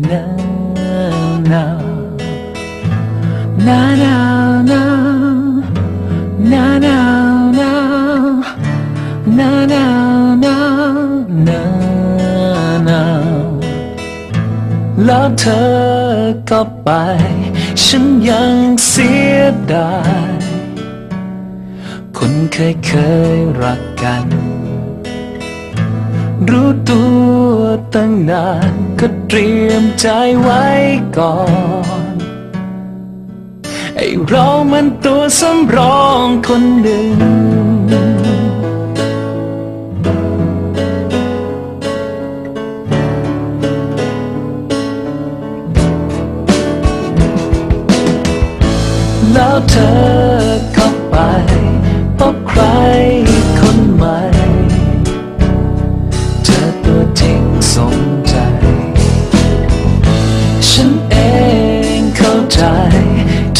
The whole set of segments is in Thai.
นานานานานานานานานานานานานาแล้วเธอก็ไป ฉันยังเสียดายคนเคยเคยรักกัน รู้ตัวตั้งนาน ก็เตรียมใจไว้ก่อน ไอ้เรามันตัวสำรองคนหนึ่ง แล้วเธอ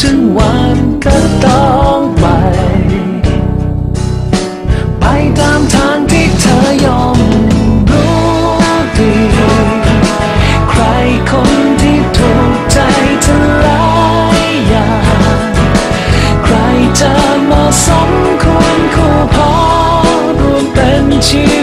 ถึงวันก็ต้องไป ไปตามทางที่เธอยอมรู้ดี ใครคนที่ถูกใจเธอหลายอย่างใครจะมาสมควรคู่พอรวมเป็นชีวิต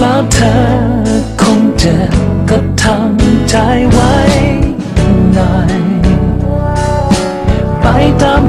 แล้วเธอคงเจ็บก็ทำใจไว้หน่อยไปตาม